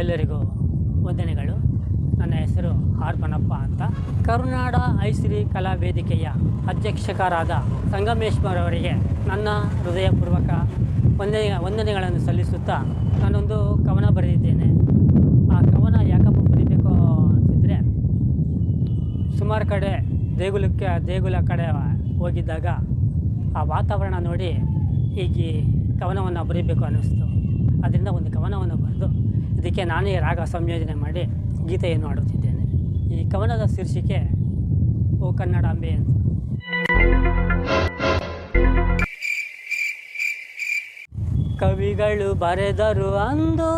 ಎಲ್ಲರಿಗೂ ವಂದನೆಗಳು. ನನ್ನ ಹೆಸರು ಆರ್ ಬನಪ್ಪ ಅಂತ. ಕರುನಾಡ ಐಸಿರಿ ಕಲಾ ವೇದಿಕೆಯ ಅಧ್ಯಕ್ಷಕರಾದ ಸಂಗಮೇಶ್ವರ್ ಅವರಿಗೆ ನನ್ನ ಹೃದಯಪೂರ್ವಕ ವಂದನೆ, ವಂದನೆಗಳನ್ನು ಸಲ್ಲಿಸುತ್ತಾ ನಾನೊಂದು ಕವನ ಬರೆದಿದ್ದೇನೆ. ಆ ಕವನ ಯಾಕಪ್ಪ ಬರೀಬೇಕು ಅಂತಿದ್ರೆ, ಸುಮಾರು ಕಡೆ ದೇಗುಲಕ್ಕೆ, ದೇಗುಲ ಕಡೆ ಹೋಗಿದ್ದಾಗ ಆ ವಾತಾವರಣ ನೋಡಿ ಈ ಕವನವನ್ನು ಬರೀಬೇಕು ಅನ್ನಿಸ್ತು. ಅದರಿಂದ ಒಂದು ಕವನವನ್ನು ಬರೆದು ಇದಕ್ಕೆ ನಾನೇ ರಾಗ ಸಂಯೋಜನೆ ಮಾಡಿ ಗೀತೆಯನ್ನು ಹಾಡುತ್ತಿದ್ದೇನೆ. ಈ ಕವನದ ಶೀರ್ಷಿಕೆ, ಓ ಕನ್ನಡಾಂಬೆ ಅಂತ. ಕವಿಗಳು ಬರೆದರು ಅಂದು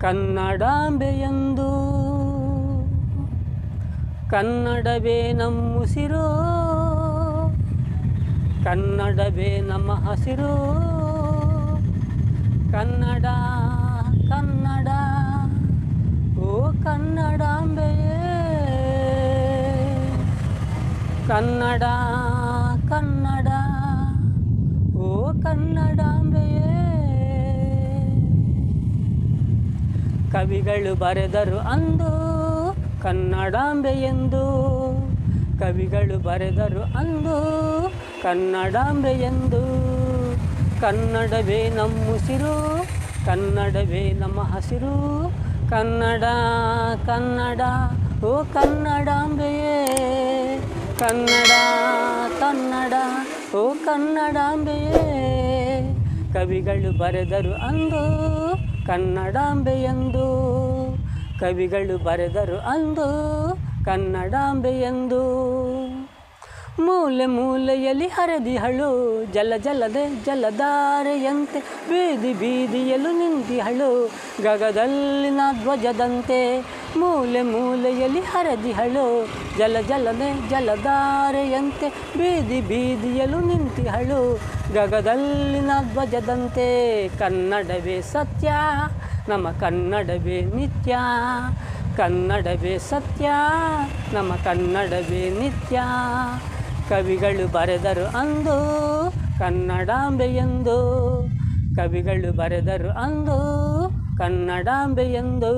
ಕನ್ನಡಾಂಬೆಯೆಂದು ಕನ್ನಡವೇ ನಮ್ಮುಸಿರು ಕನ್ನಡವೇ ನಮ್ಮ ಹಸಿರು. ಕನ್ನಡ ಕನ್ನಡ. ಓ ಕನ್ನಡಾಂಬೆಯೇ ಕನ್ನಡ ಕನ್ನಡ. ಓ ಕನ್ನಡಾಂಬೆಯೇ ಕವಿಗಳು ಬರೆದರು ಅಂದು ಕನ್ನಡಾಂಬೆಯೆಂದು ಕವಿಗಳು ಬರೆದರು ಅಂದು ಕನ್ನಡಾಂಬೆಯೆಂದು ಕನ್ನಡವೇ ನಮ್ಮುಸಿರು ಕನ್ನಡವೇ ನಮ್ಮ ಹಸಿರು. ಕನ್ನಡ ಕನ್ನಡ, ಓ ಕನ್ನಡಾಂಬೆಯೇ. ಕನ್ನಡ ಕನ್ನಡ, ಓ ಕನ್ನಡಾಂಬೆಯೇ. ಕವಿಗಳು ಬರೆದರು ಅಂದು ಕನ್ನಡಾಂಬೆಯೆಂದು ಕವಿಗಳು ಬರೆದರು ಅಂದು ಕನ್ನಡಾಂಬೆಯೆಂದು ಮೂಲೆ ಮೂಲೆಯಲ್ಲಿ ಹರಿದಿಹಳು ಜಲ ಜಲದೆ ಜಲಧಾರೆಯಂತೆ ಬೀದಿ ಬೀದಿಯಲು ನಿಂತಿಹಳು ಗಗದಲ್ಲಿನ ಧ್ವಜದಂತೆ ಮೂಲೆ ಮೂಲೆಯಲ್ಲಿ ಹರಿದಿಹಳು ಜಲ ಜಲದೆ ಜಲಧಾರೆಯಂತೆ ಬೀದಿ ಬೀದಿಯಲು ನಿಂತಿಹಳು ಗಗದಲ್ಲಿನ ಧ್ವಜದಂತೆ ಕನ್ನಡವೇ ಸತ್ಯ, ನಮ್ಮ ಕನ್ನಡವೇ ನಿತ್ಯ, ಕನ್ನಡವೇ ಸತ್ಯ, ನಮ್ಮ ಕನ್ನಡವೇ ನಿತ್ಯ. ಕವಿಗಳು ಬರೆದರು ಅಂದು ಕನ್ನಡಾಂಬೆಯೆಂದು ಕವಿಗಳು ಬರೆದರು ಅಂದು ಕನ್ನಡಾಂಬೆಯೆಂದು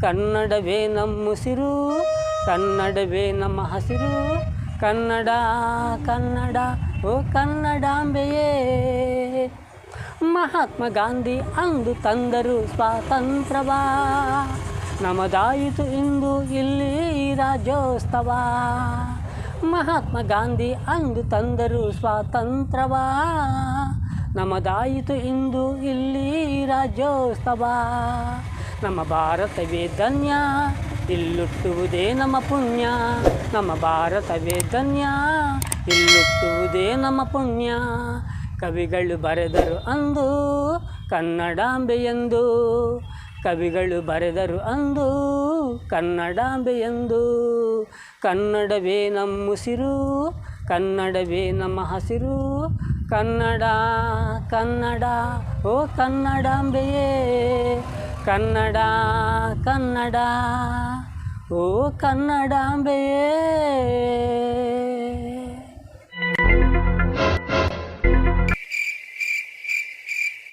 ಕನ್ನಡವೇ ನಮ್ಮುಸಿರು ಕನ್ನಡವೇ ನಮ್ಮ ಹಸಿರು. ಕನ್ನಡ ಕನ್ನಡ, ಓ ಕನ್ನಡಾಂಬೆಯೇ. ಮಹಾತ್ಮ ಗಾಂಧಿ ಅಂದು ತಂದರು ಸ್ವಾತಂತ್ರ್ಯವಾ. ನಮದಾಯಿತು ಇಂದು ಇಲ್ಲಿ ರಾಜ್ಯೋತ್ಸವ. ಮಹಾತ್ಮ ಗಾಂಧಿ ಅಂದು ತಂದರು ಸ್ವಾತಂತ್ರ್ಯವಾ. ನಮದಾಯಿತು ಇಂದು ಇಲ್ಲಿ ರಾಜ್ಯೋತ್ಸವ. ನಮ್ಮ ಭಾರತವೇ ಧನ್ಯ, ಇಲ್ಲುಟ್ಟುವುದೇ ನಮ್ಮ ಪುಣ್ಯ. ನಮ್ಮ ಭಾರತವೇ ಧನ್ಯ, ಇಲ್ಲುಟ್ಟುವುದೇ ನಮ್ಮ ಪುಣ್ಯ. ಕವಿಗಳು ಬರೆದರು ಅಂದು ಕನ್ನಡಾಂಬೆಯೆಂದು, ಕವಿಗಳು ಬರೆದರು ಅಂದು ಕನ್ನಡಾಂಬೆಯೆಂದು ಕನ್ನಡವೇ ನಮ್ಮುಸಿರು ಕನ್ನಡವೇ ನಮ್ಮ ಹಸಿರು. ಕನ್ನಡ ಕನ್ನಡ ಓ ಕನ್ನಡಾಂಬೆಯೇ. ಕನ್ನಡ ಕನ್ನಡ ಓ ಕನ್ನಡಾಂಬೆಯೇ.